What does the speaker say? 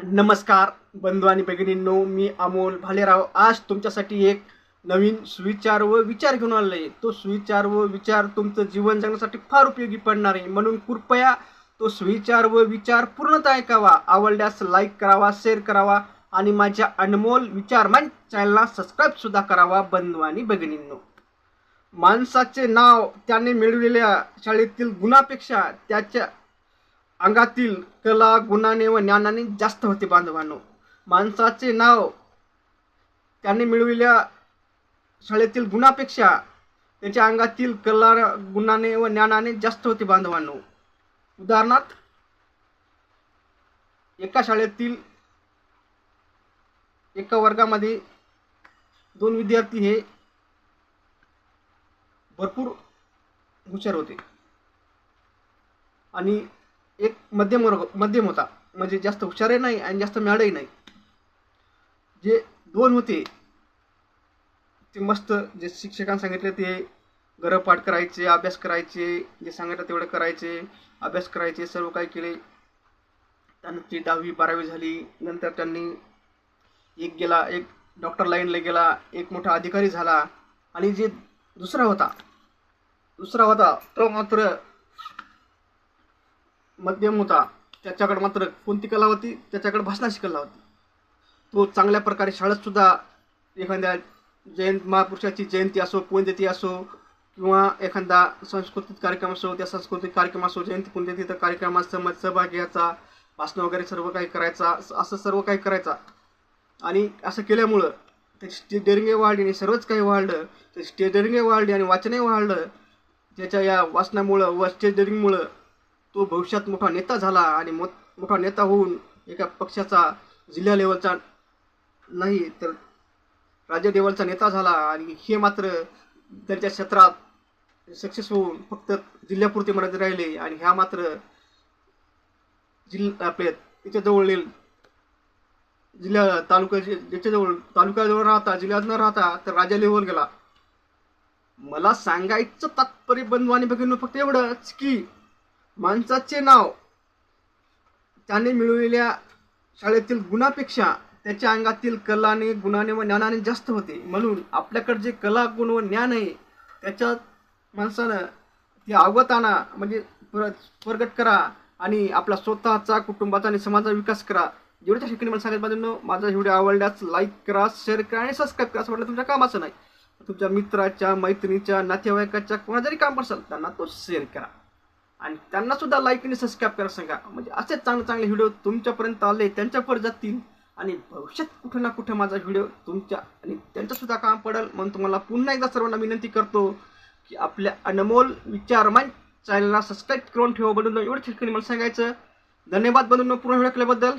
नमस्कार बंधू आणि भगिनींनो मी अमोल भालेराव. आज तुमच्यासाठी एक नवीन सुविचार व विचार घेऊन आलो आहे तो सुविचार व विचार तुमचं जीवन जगण्यासाठी फार उपयोगी पडणार आहे. म्हणून कृपया तो सुविचार व विचार पूर्णतः ऐकावा. आवडल्यास लाईक करावा शेअर करावा आणि माझ्या अनमोल विचारमान चॅनलला सबस्क्राईब सुद्धा करावा बंधू आणि भगिनींनो. माणसाचे नाव त्याने मिळविलेल्या शाळेतील गुणापेक्षा त्याच्या अंगातील कला गुणाने व ज्ञानाने जास्त होते बांधवांनो. माणसाचे नाव त्याने मिळविल्या शाळेतील गुणापेक्षा त्याच्या अंगातील कला गुणाने व ज्ञानाने जास्त होते बांधवांनो. उदाहरणार्थ एका शाळेतील एका वर्गामध्ये दोन विद्यार्थी हे भरपूर हुशार होते. आणि एक मध्यम वर्ग मध्यम होता. म्हणजे जास्त हुशारही नाही आणि जास्त मॅडही नाही. जे दोन होते ते मस्त जे शिक्षकांनी सांगितले ते गरपाठ करायचे अभ्यास करायचे जे सांगितलं तेवढं करायचे अभ्यास करायचे सर्व काही केले. त्यांची दहावी बारावी झाली. नंतर त्यांनी एक गेला एक डॉक्टर लाईनला गेला एक मोठा अधिकारी झाला. आणि जे दुसरा होता दुसरा होता तो मात्र मध्यम होता. त्याच्याकडे मात्र कोणती कला होती? त्याच्याकडे भाषणाची कला होती. तो चांगल्या प्रकारे शाळेतसुद्धा एखाद्या जयंत महापुरुषाची जयंती असो पुण्यतिथी असो किंवा एखादा सांस्कृतिक कार्यक्रम असो त्या सांस्कृतिक कार्यक्रम असो जयंती पुण्यतिथी कार्यक्रमात सम सहभाग घ्यायचा भाषणं वगैरे सर्व काही करायचा असं सर्व काही करायचा. आणि असं केल्यामुळं त्याची डेरिंगे वाढली आणि सर्वच काही वाढलं. त्याची डेरिंगे वाढली आणि वाचनही वाढलं. त्याच्या या वाचनामुळं व स्टेज डेरिंगमुळं तो भविष्यात मोठा नेता झाला आणि मो मोठा नेता होऊन एका पक्षाचा जिल्हा लेवलचा नाही तर राज्य लेवलचा नेता झाला आणि हे मात्र त्यांच्या क्षेत्रात सक्सेस होऊन फक्त जिल्ह्यापुरते मर्यादित राहिले आणि ह्या मात्र जिल्हा आपले त्याच्याजवळ जिल्हा तालुका ज्याच्याजवळ तालुक्याजवळ राहता जिल्ह्यात न राहता तर राज्य लेवल गेला. मला सांगायचं तात्पर्य बंधू आणि भगिनी फक्त एवढंच की माणसाचे नाव त्याने मिळवलेल्या शाळेतील गुणापेक्षा त्याच्या अंगातील कलाने गुणाने व ज्ञानाने जास्त होते. म्हणून आपल्याकडे जे कला गुण व ज्ञान आहे त्याच्यात माणसानं ते आणा म्हणजे पर प्रगट करा आणि आपला स्वतःचा कुटुंबाचा आणि समाजाचा विकास करा. जेवढ्या शिकणे मला सांगायचं बाजूनं माझा व्हिडिओ आवडल्यास लाईक करा शेअर करा आणि सबस्क्राईब करा. असं वाटलं तुमच्या कामाचं नाही. तुमच्या मित्राच्या मैत्रिणीच्या नातेवाईकाच्या कोणा जरी काम असाल त्यांना तो शेअर करा. आणि त्यांना सुद्धा लाईक आणि सबस्क्राईब करा सांगा. म्हणजे असेच चांगले चांगले व्हिडिओ तुमच्यापर्यंत आले त्यांच्यापर्यंत जातील. आणि भविष्यात कुठे ना कुठे माझा व्हिडिओ तुमच्या आणि त्यांच्यासुद्धा काम पडेल. म्हणून तुम्हाला पुन्हा एकदा सर्वांना विनंती करतो की आपल्या अनमोल विचारमान चॅनलला सबस्क्राईब करून ठेवा. बनवून एवढं ठिकाणी मला सांगायचं. धन्यवाद बनवून पूर्ण व्हिडिओ केल्याबद्दल.